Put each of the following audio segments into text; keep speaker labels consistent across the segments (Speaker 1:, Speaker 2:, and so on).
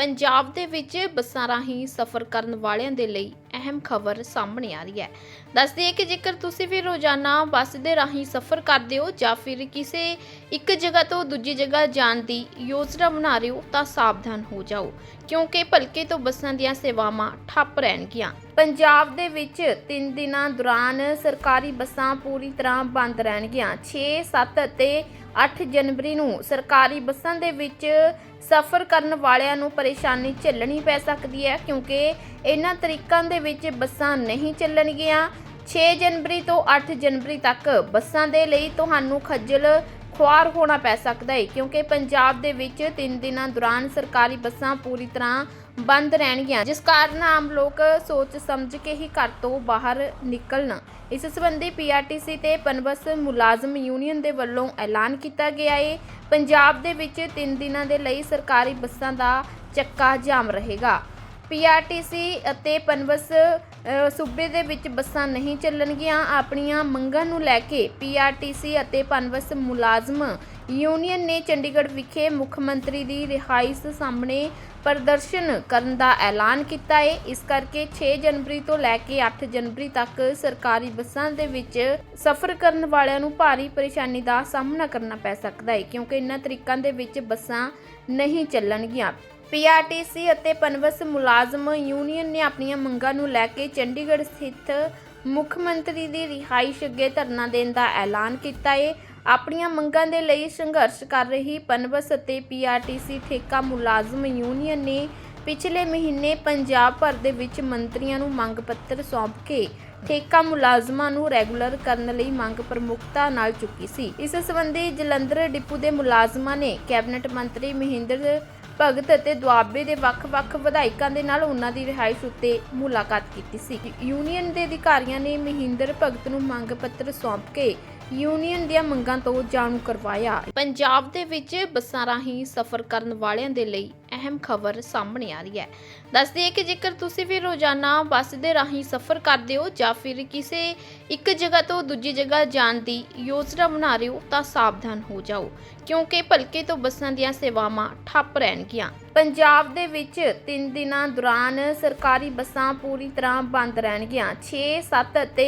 Speaker 1: ਪੰਜਾਬ ਦੇ ਵਿੱਚ ਬੱਸਾਂ ਰਾਹੀਂ ਸਫ਼ਰ ਕਰਨ ਵਾਲਿਆਂ ਦੇ ਲਈ ਅਹਿਮ ਖਬਰ ਸਾਹਮਣੇ ਆ ਰਹੀ ਹੈ। ਦੱਸਦੀ ਹੈ ਕਿ ਜੇਕਰ ਤੁਸੀਂ ਵੀ ਰੋਜ਼ਾਨਾ ਬੱਸ ਦੇ ਰਾਹੀਂ ਸਫ਼ਰ ਕਰਦੇ ਹੋ ਜਾਂ ਫਿਰ ਕਿਸੇ ਇੱਕ ਜਗ੍ਹਾ ਤੋਂ ਦੂਜੀ ਜਗ੍ਹਾ ਜਾਣ ਦੀ ਯੋਜਨਾ ਬਣਾ ਰਹੇ ਹੋ ਤਾਂ ਸਾਵਧਾਨ ਹੋ ਜਾਓ, ਕਿਉਂਕਿ ਭਲਕੇ ਤੋਂ ਬੱਸਾਂ ਦੀਆਂ ਸੇਵਾਵਾਂ ਠੱਪ ਰਹਿਣਗੀਆਂ। ਪੰਜਾਬ ਦੇ ਵਿੱਚ 3 ਦਿਨਾਂ ਦੌਰਾਨ ਸਰਕਾਰੀ ਬੱਸਾਂ ਪੂਰੀ ਤਰ੍ਹਾਂ ਬੰਦ ਰਹਿਣਗੀਆਂ। 6 7 ਅਤੇ 8 ਜਨਵਰੀ ਨੂੰ ਸਰਕਾਰੀ ਬੱਸਾਂ ਦੇ ਵਿੱਚ ਸਫ਼ਰ ਕਰਨ ਵਾਲਿਆਂ ਨੂੰ ਪਰੇਸ਼ਾਨੀ ਝੱਲਣੀ ਪੈ ਸਕਦੀ ਹੈ, ਕਿਉਂਕਿ ਇਹਨਾਂ ਤਰੀਕਾਂ ਦੇ ਵਿੱਚ ਬੱਸਾਂ ਨਹੀਂ ਚੱਲਣਗੀਆਂ। 6 ਜਨਵਰੀ ਤੋਂ 8 ਜਨਵਰੀ ਤੱਕ ਬੱਸਾਂ ਦੇ ਲਈ ਤੁਹਾਨੂੰ ਖੱਜਲ ਖੁਆਰ ਹੋਣਾ ਪੈ ਸਕਦਾ ਹੈ ਕਿਉਂਕਿ ਪੰਜਾਬ ਦੇ ਵਿੱਚ 3 ਦਿਨਾਂ ਦੌਰਾਨ ਸਰਕਾਰੀ ਬੱਸਾਂ ਪੂਰੀ ਤਰ੍ਹਾਂ ਬੰਦ ਰਹਿਣਗੀਆਂ। ਜਿਸ ਕਾਰਨ ਆਮ ਲੋਕ ਸੋਚ ਸਮਝ ਕੇ ਹੀ ਘਰ ਤੋਂ ਬਾਹਰ ਨਿਕਲਣ। ਇਸ ਸੰਬੰਧੀ ਪੀਆਰਟੀਸੀ ਤੇ ਪਨਬਸ ਮੁਲਾਜ਼ਮ ਯੂਨੀਅਨ ਦੇ ਵੱਲੋਂ ਐਲਾਨ ਕੀਤਾ ਗਿਆ ਹੈ ਪੰਜਾਬ ਦੇ ਵਿੱਚ 3 ਦਿਨਾਂ ਦੇ ਲਈ ਸਰਕਾਰੀ ਬੱਸਾਂ ਦਾ ਚੱਕਾ ਜਾਮ ਰਹੇਗਾ। ਪੀਆਰਟੀਸੀ ਅਤੇ ਪਨਵਸ ਸੂਬੇ ਦੇ ਵਿੱਚ ਬੱਸਾਂ ਨਹੀਂ ਚੱਲਣਗੀਆਂ। ਆਪਣੀਆਂ ਮੰਗਾਂ ਨੂੰ ਲੈ ਕੇ ਪੀਆਰਟੀਸੀ ਅਤੇ ਪਨਵਸ ਮੁਲਾਜ਼ਮ ਯੂਨੀਅਨ ਨੇ ਚੰਡੀਗੜ੍ਹ ਵਿਖੇ ਮੁੱਖ ਮੰਤਰੀ ਦੀ ਰਿਹਾਇਸ਼ ਸਾਹਮਣੇ ਪ੍ਰਦਰਸ਼ਨ ਕਰਨ ਦਾ ਐਲਾਨ ਕੀਤਾ ਹੈ ਇਸ ਕਰਕੇ 6 ਜਨਵਰੀ ਤੋਂ ਲੈ ਕੇ 8 ਜਨਵਰੀ ਤੱਕ ਸਰਕਾਰੀ ਬੱਸਾਂ ਦੇ ਵਿੱਚ ਸਫ਼ਰ ਕਰਨ ਵਾਲਿਆਂ ਨੂੰ ਭਾਰੀ ਪਰੇਸ਼ਾਨੀ ਦਾ ਸਾਹਮਣਾ ਕਰਨਾ ਪੈ ਸਕਦਾ ਹੈ ਕਿਉਂਕਿ ਇਹਨਾਂ ਤਰੀਕਾਂ ਦੇ ਵਿੱਚ ਬੱਸਾਂ ਨਹੀਂ ਚੱਲਣਗੀਆਂ। ਪੀਆਰਟੀਸੀ ਅਤੇ ਪਨਬਸ ਮੁਲਾਜ਼ਮ ਯੂਨੀਅਨ ਨੇ ਆਪਣੀਆਂ ਮੰਗਾਂ ਨੂੰ ਲੈ ਕੇ ਚੰਡੀਗੜ੍ਹ ਸਥਿਤ ਮੁੱਖ ਮੰਤਰੀ ਦੀ ਰਿਹਾਇਸ਼ ਅੱਗੇ ਧਰਨਾ ਦੇਣ ਦਾ ਐਲਾਨ ਕੀਤਾ ਹੈ ਆਪਣੀਆਂ ਮੰਗਾਂ ਦੇ ਲਈ ਸੰਘਰਸ਼ ਕਰ ਰਹੀ ਪਨਬਸ ਅਤੇ ਪੀਆਰਟੀਸੀ ਠੇਕਾ ਮੁਲਾਜ਼ਮ ਯੂਨੀਅਨ ਨੇ ਪਿਛਲੇ ਮਹੀਨੇ ਪੰਜਾਬ ਭਰ ਦੇ ਵਿੱਚ ਮੰਤਰੀਆਂ ਨੂੰ ਮੰਗ ਪੱਤਰ ਸੌਂਪ ਕੇ ਠੇਕਾ ਮੁਲਾਜ਼ਮਾਂ ਨੂੰ ਰੈਗੂਲਰ ਕਰਨ ਲਈ ਮੰਗ ਪ੍ਰਮੁਖਤਾ ਨਾਲ ਚੁੱਕੀ ਸੀ। ਇਸ ਸੰਬੰਧੀ ਜਲੰਧਰ ਡਿਪੂ ਦੇ ਮੁਲਾਜ਼ਮਾਂ ਨੇ ਕੈਬਨਿਟ ਮੰਤਰੀ ਮਹਿੰਦਰ ਭਗਤ ਅਤੇ ਦੁਆਬੇ ਦੇ ਵੱਖ-ਵੱਖ ਵਿਧਾਇਕਾਂ ਦੇ ਨਾਲ ਉਹਨਾਂ ਦੀ ਰਿਹਾਇਸ਼ ਉੱਤੇ ਮੁਲਾਕਾਤ ਕੀਤੀ ਸੀ। ਯੂਨੀਅਨ ਦੇ ਅਧਿਕਾਰੀਆਂ ਨੇ ਮਹਿੰਦਰ ਭਗਤ ਨੂੰ ਮੰਗ ਪੱਤਰ ਸੌਂਪ ਕੇ ਯੂਨੀਅਨ ਦੀਆਂ ਮੰਗਾਂ ਤੋਂ ਜਾਣੂ ਕਰਵਾਇਆ। ਪੰਜਾਬ ਦੇ ਵਿੱਚ ਬੱਸਾਂ ਰਾਹੀਂ ਸਫ਼ਰ ਕਰਨ ਵਾਲਿਆਂ ਦੇ ਲਈ ਅਹਿਮ ਖਬਰ ਸਾਹਮਣੇ ਆ ਰਹੀ ਹੈ। ਦੱਸਦੀ ਹੈ ਕਿ ਜੇਕਰ ਤੁਸੀਂ ਵੀ ਰੋਜ਼ਾਨਾ ਬੱਸ ਦੇ ਰਾਹੀਂ ਸਫ਼ਰ ਕਰਦੇ ਹੋ ਜਾਂ ਫਿਰ ਕਿਸੇ ਇੱਕ ਜਗ੍ਹਾ ਤੋਂ ਦੂਜੀ ਜਗ੍ਹਾ ਜਾਣ ਦੀ ਯੋਜਨਾ ਬਣਾ ਰਹੇ ਹੋ ਤਾਂ ਸਾਵਧਾਨ ਹੋ ਜਾਓ। ਕਿਉਂਕਿ ਭਲਕੇ ਤੋਂ ਬੱਸਾਂ ਦੀਆਂ ਸੇਵਾਵਾਂ ਠੱਪ ਰਹਿਣਗੀਆਂ। ਪੰਜਾਬ ਦੇ ਵਿੱਚ 3 ਦਿਨਾਂ ਦੌਰਾਨ ਸਰਕਾਰੀ ਬੱਸਾਂ ਪੂਰੀ ਤਰ੍ਹਾਂ ਬੰਦ ਰਹਿਣਗੀਆਂ। 6 7 ਅਤੇ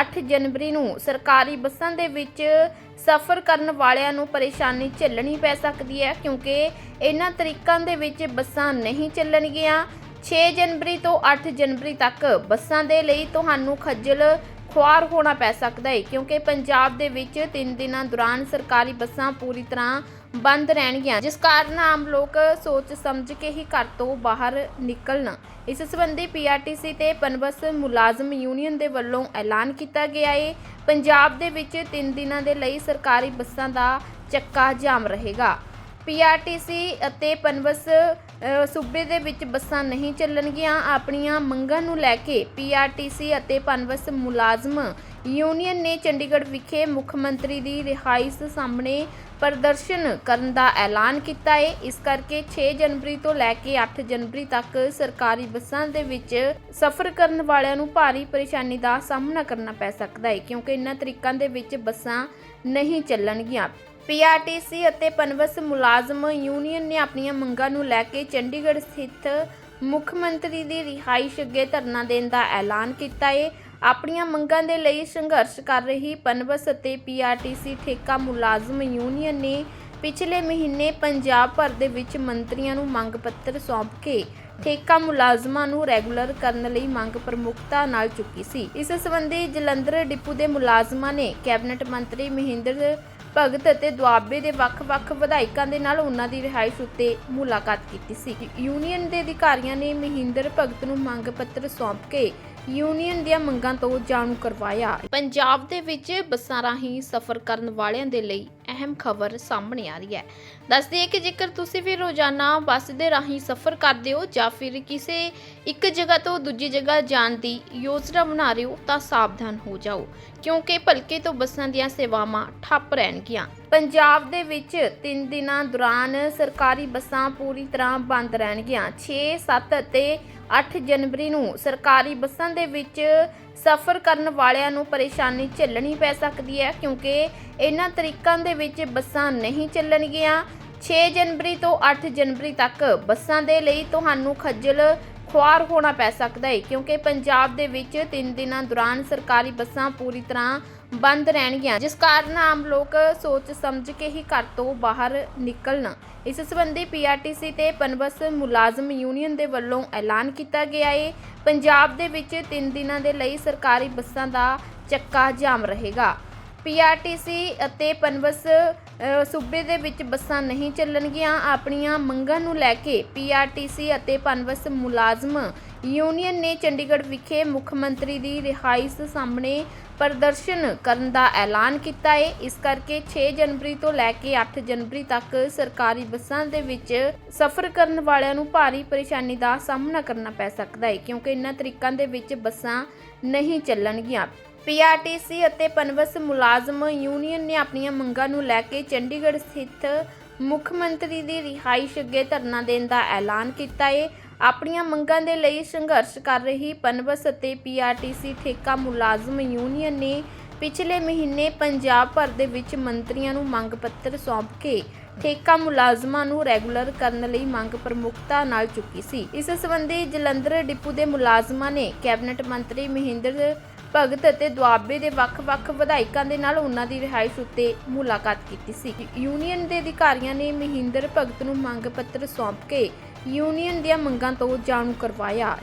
Speaker 1: 8 ਜਨਵਰੀ ਨੂੰ ਸਰਕਾਰੀ ਬੱਸਾਂ ਦੇ ਵਿੱਚ ਸਫ਼ਰ ਕਰਨ ਵਾਲਿਆਂ ਨੂੰ ਪਰੇਸ਼ਾਨੀ ਝੱਲਣੀ ਪੈ ਸਕਦੀ ਹੈ ਕਿਉਂਕਿ ਇਹਨਾਂ ਤਰੀਕਾਂ ਦੇ ਵਿੱਚ ਬੱਸਾਂ ਨਹੀਂ ਚੱਲਣਗੀਆਂ। 6 ਜਨਵਰੀ ਤੋਂ 8 ਜਨਵਰੀ ਤੱਕ ਬੱਸਾਂ ਦੇ ਲਈ ਤੁਹਾਨੂੰ ਖੱਜਲ ਖੁਆਰ ਹੋਣਾ ਪੈ ਸਕਦਾ ਹੈ ਕਿਉਂਕਿ ਪੰਜਾਬ ਦੇ ਵਿੱਚ 3 ਦਿਨਾਂ ਦੌਰਾਨ ਸਰਕਾਰੀ ਬੱਸਾਂ ਪੂਰੀ ਤਰ੍ਹਾਂ ਬੰਦ ਰਹਿਣਗੀਆਂ। ਜਿਸ ਕਾਰਨ ਆਮ ਲੋਕ ਸੋਚ ਸਮਝ ਕੇ ਹੀ ਘਰ ਤੋਂ ਬਾਹਰ ਨਿਕਲਣ। ਇਸ ਸੰਬੰਧੀ ਪੀਆਰਟੀਸੀ ਤੇ ਪਨਬਸ ਮੁਲਾਜ਼ਮ ਯੂਨੀਅਨ ਦੇ ਵੱਲੋਂ ਐਲਾਨ ਕੀਤਾ ਗਿਆ ਹੈ ਪੰਜਾਬ ਦੇ ਵਿੱਚ 3 ਦਿਨਾਂ ਦੇ ਲਈ ਸਰਕਾਰੀ ਬੱਸਾਂ ਦਾ ਚੱਕਾ ਜਾਮ ਰਹੇਗਾ। ਪੀਆਰਟੀਸੀ ਅਤੇ ਪਨਬਸ ਸੂਬੇ ਦੇ ਵਿੱਚ ਬੱਸਾਂ ਨਹੀਂ ਚੱਲਣਗੀਆਂ। ਆਪਣੀਆਂ ਮੰਗਾਂ ਨੂੰ ਲੈ ਕੇ ਪੀਆਰਟੀਸੀ ਅਤੇ ਪਨਵਸ ਮੁਲਾਜ਼ਮ ਯੂਨੀਅਨ ਨੇ ਚੰਡੀਗੜ੍ਹ ਵਿਖੇ ਮੁੱਖ ਮੰਤਰੀ ਦੀ ਰਿਹਾਇਸ਼ ਸਾਹਮਣੇ ਪ੍ਰਦਰਸ਼ਨ ਕਰਨ ਦਾ ਐਲਾਨ ਕੀਤਾ ਹੈ ਇਸ ਕਰਕੇ 6 ਜਨਵਰੀ ਤੋਂ ਲੈ ਕੇ 8 ਜਨਵਰੀ ਤੱਕ ਸਰਕਾਰੀ ਬੱਸਾਂ ਦੇ ਵਿੱਚ ਸਫ਼ਰ ਕਰਨ ਵਾਲਿਆਂ ਨੂੰ ਭਾਰੀ ਪਰੇਸ਼ਾਨੀ ਦਾ ਸਾਹਮਣਾ ਕਰਨਾ ਪੈ ਸਕਦਾ ਹੈ ਕਿਉਂਕਿ ਇਹਨਾਂ ਤਰੀਕਾਂ ਦੇ ਵਿੱਚ ਬੱਸਾਂ ਨਹੀਂ ਚੱਲਣਗੀਆਂ। ਪੀਆਰਟੀਸੀ ਅਤੇ ਪਨਬਸ ਮੁਲਾਜ਼ਮ ਯੂਨੀਅਨ ਨੇ ਆਪਣੀਆਂ ਮੰਗਾਂ ਨੂੰ ਲੈ ਕੇ ਚੰਡੀਗੜ੍ਹ ਸਥਿਤ ਮੁੱਖ ਮੰਤਰੀ ਦੀ ਰਿਹਾਇਸ਼ ਅੱਗੇ ਧਰਨਾ ਦੇਣ ਦਾ ਐਲਾਨ ਕੀਤਾ ਹੈ ਆਪਣੀਆਂ ਮੰਗਾਂ ਦੇ ਲਈ ਸੰਘਰਸ਼ ਕਰ ਰਹੀ ਪਨਬਸ ਅਤੇ ਪੀਆਰਟੀਸੀ ਠੇਕਾ ਮੁਲਾਜ਼ਮ ਯੂਨੀਅਨ ਨੇ ਪਿਛਲੇ ਮਹੀਨੇ ਪੰਜਾਬ ਭਰ ਦੇ ਵਿੱਚ ਮੰਤਰੀਆਂ ਨੂੰ ਮੰਗ ਪੱਤਰ ਸੌਂਪ ਕੇ ਠੇਕਾ ਮੁਲਾਜ਼ਮਾਂ ਨੂੰ ਰੈਗੂਲਰ ਕਰਨ ਲਈ ਮੰਗ ਪ੍ਰਮੁਖਤਾ ਨਾਲ ਚੁੱਕੀ ਸੀ। ਇਸ ਸੰਬੰਧੀ ਜਲੰਧਰ ਡਿਪੂ ਦੇ ਮੁਲਾਜ਼ਮਾਂ ਨੇ ਕੈਬਨਿਟ ਮੰਤਰੀ ਮਹਿੰਦਰ ਭਗਤ ਅਤੇ ਦੁਆਬੇ ਦੇ ਵੱਖ-ਵੱਖ ਵਿਧਾਇਕਾਂ ਦੇ ਨਾਲ ਉਹਨਾਂ ਦੀ ਰਿਹਾਇਸ਼ ਉੱਤੇ ਮੁਲਾਕਾਤ ਕੀਤੀ ਸੀ। ਯੂਨੀਅਨ ਦੇ ਅਧਿਕਾਰੀਆਂ ਨੇ ਮਹਿੰਦਰ ਭਗਤ ਨੂੰ ਮੰਗ ਪੱਤਰ ਸੌਂਪ ਕੇ ਯੂਨੀਅਨ ਦੀਆਂ ਮੰਗਾਂ ਤੋਂ ਜਾਣੂ ਕਰਵਾਇਆ। ਪੰਜਾਬ ਦੇ ਵਿੱਚ ਬੱਸਾਂ ਰਾਹੀਂ ਸਫ਼ਰ ਕਰਨ ਵਾਲਿਆਂ ਦੇ ਲਈ ਅਹਿਮ ਖਬਰ ਸਾਹਮਣੇ ਆ ਰਹੀ ਹੈ। ਦੱਸਦੀ ਹੈ ਕਿ ਜੇਕਰ ਤੁਸੀਂ ਵੀ ਰੋਜ਼ਾਨਾ ਬੱਸ ਦੇ ਰਾਹੀਂ ਸਫ਼ਰ ਕਰਦੇ ਹੋ ਜਾਂ ਫਿਰ ਕਿਸੇ ਇੱਕ ਜਗ੍ਹਾ ਤੋਂ ਦੂਜੀ ਜਗ੍ਹਾ ਜਾਣ ਦੀ ਯੋਜਨਾ ਬਣਾ ਰਹੇ ਹੋ ਤਾਂ ਸਾਵਧਾਨ ਹੋ ਜਾਓ, ਕਿਉਂਕਿ ਭਲਕੇ ਤੋਂ ਬੱਸਾਂ ਦੀਆਂ ਸੇਵਾਵਾਂ ਠੱਪ ਰਹਿਣਗੀਆਂ। ਪੰਜਾਬ ਦੇ ਵਿੱਚ 3 ਦਿਨਾਂ ਦੌਰਾਨ ਸਰਕਾਰੀ ਬੱਸਾਂ ਪੂਰੀ ਤਰ੍ਹਾਂ ਬੰਦ ਰਹਿਣਗੀਆਂ। 6 7 ਅਤੇ 8 ਜਨਵਰੀ ਨੂੰ ਸਰਕਾਰੀ ਬੱਸਾਂ ਦੇ ਵਿੱਚ ਸਫ਼ਰ ਕਰਨ ਵਾਲਿਆਂ ਨੂੰ ਪਰੇਸ਼ਾਨੀ ਝੱਲਣੀ ਪੈ ਸਕਦੀ ਹੈ, ਕਿਉਂਕਿ ਇਹਨਾਂ ਤਰੀਕਾਂ ਦੇ ਵਿੱਚ ਬੱਸਾਂ ਨਹੀਂ ਚੱਲਣਗੀਆਂ। 6 ਜਨਵਰੀ ਤੋਂ 8 ਜਨਵਰੀ ਤੱਕ ਬੱਸਾਂ ਦੇ ਲਈ ਤੁਹਾਨੂੰ ਖੱਜਲ ਖੁਆਰ ਹੋਣਾ ਪੈ ਸਕਦਾ ਹੈ, ਕਿਉਂਕਿ ਪੰਜਾਬ ਦੇ ਵਿੱਚ 3 ਦਿਨਾਂ ਦੌਰਾਨ ਸਰਕਾਰੀ ਬੱਸਾਂ ਪੂਰੀ ਤਰ੍ਹਾਂ ਬੰਦ ਰਹਿਣਗੀਆਂ। ਜਿਸ ਕਾਰਨ ਆਮ ਲੋਕ ਸੋਚ ਸਮਝ ਕੇ ਹੀ ਘਰ ਤੋਂ ਬਾਹਰ ਨਿਕਲਣ। ਇਸ ਸੰਬੰਧੀ ਪੀਆਰਟੀਸੀ ਤੇ ਪਨਬਸ ਮੁਲਾਜ਼ਮ ਯੂਨੀਅਨ ਦੇ ਵੱਲੋਂ ਐਲਾਨ ਕੀਤਾ ਗਿਆ ਹੈ ਪੰਜਾਬ ਦੇ ਵਿੱਚ 3 ਦਿਨਾਂ ਦੇ ਲਈ ਸਰਕਾਰੀ ਬੱਸਾਂ ਦਾ ਚੱਕਾ ਜਾਮ ਰਹੇਗਾ। ਪੀਆਰਟੀਸੀ ਅਤੇ ਪਨਬਸ ਸੂਬੇ ਦੇ ਵਿੱਚ ਬੱਸਾਂ ਨਹੀਂ ਚੱਲਣਗੀਆਂ। ਆਪਣੀਆਂ ਮੰਗਾਂ ਨੂੰ ਲੈ ਕੇ ਪੀਆਰਟੀਸੀ ਅਤੇ ਪਨਬਸ ਮੁਲਾਜ਼ਮ ਯੂਨੀਅਨ ਨੇ ਚੰਡੀਗੜ੍ਹ ਵਿਖੇ ਮੁੱਖ ਮੰਤਰੀ ਦੀ ਰਿਹਾਇਸ਼ ਸਾਹਮਣੇ ਪ੍ਰਦਰਸ਼ਨ ਕਰਨ ਦਾ ਐਲਾਨ ਕੀਤਾ ਹੈ ਇਸ ਕਰਕੇ 6 ਜਨਵਰੀ ਤੋਂ ਲੈ ਕੇ 8 ਜਨਵਰੀ ਤੱਕ ਸਰਕਾਰੀ ਬੱਸਾਂ ਦੇ ਵਿੱਚ ਸਫ਼ਰ ਕਰਨ ਵਾਲਿਆਂ ਨੂੰ ਭਾਰੀ ਪਰੇਸ਼ਾਨੀ ਦਾ ਸਾਹਮਣਾ ਕਰਨਾ ਪੈ ਸਕਦਾ ਹੈ ਕਿਉਂਕਿ ਇਨ੍ਹਾਂ ਤਰੀਕਾਂ ਦੇ ਵਿੱਚ ਬੱਸਾਂ ਨਹੀਂ ਚੱਲਣਗੀਆਂ। ਪੀਆਰਟੀਸੀ ਅਤੇ ਪਨਬਸ ਮੁਲਾਜ਼ਮ ਯੂਨੀਅਨ ਨੇ ਆਪਣੀਆਂ ਮੰਗਾਂ ਨੂੰ ਲੈ ਕੇ ਚੰਡੀਗੜ੍ਹ ਸਥਿਤ ਮੁੱਖ ਮੰਤਰੀ ਦੀ ਰਿਹਾਇਸ਼ ਅੱਗੇ ਧਰਨਾ ਦੇਣ ਦਾ ਐਲਾਨ ਕੀਤਾ ਹੈ ਆਪਣੀਆਂ ਮੰਗਾਂ ਦੇ ਲਈ ਸੰਘਰਸ਼ ਕਰ ਰਹੀ ਪਨਬਸ ਅਤੇ ਪੀਆਰਟੀਸੀ ਠੇਕਾ ਮੁਲਾਜ਼ਮ ਯੂਨੀਅਨ ਨੇ ਪਿਛਲੇ ਮਹੀਨੇ ਪੰਜਾਬ ਭਰ ਦੇ ਵਿੱਚ ਮੰਤਰੀਆਂ ਨੂੰ ਮੰਗ ਪੱਤਰ ਸੌਂਪ ਕੇ ਠੇਕਾ ਮੁਲਾਜ਼ਮਾਂ ਨੂੰ ਰੈਗੂਲਰ ਕਰਨ ਲਈ ਮੰਗ ਪ੍ਰਮੁੱਖਤਾ ਨਾਲ ਚੁੱਕੀ ਸੀ। ਇਸ ਸੰਬੰਧੀ ਜਲੰਧਰ ਡਿਪੂ ਦੇ ਮੁਲਾਜ਼ਮਾਂ ਨੇ ਕੈਬਨਿਟ ਮੰਤਰੀ ਮਹਿੰਦਰ ਭਗਤ ਅਤੇ ਦੁਆਬੇ ਦੇ ਵੱਖ-ਵੱਖ ਵਿਧਾਇਕਾਂ ਦੇ ਨਾਲ ਉਹਨਾਂ ਦੀ ਰਿਹਾਇਸ਼ ਉੱਤੇ ਮੁਲਾਕਾਤ ਕੀਤੀ ਸੀ। ਯੂਨੀਅਨ ਦੇ ਅਧਿਕਾਰੀਆਂ ਨੇ ਮਹਿੰਦਰ ਭਗਤ ਨੂੰ ਮੰਗ ਪੱਤਰ ਸੌਂਪ ਕੇ ਯੂਨੀਅਨ ਦੀਆਂ ਮੰਗਾਂ ਤੋਂ ਜਾਣੂ ਕਰਵਾਇਆ।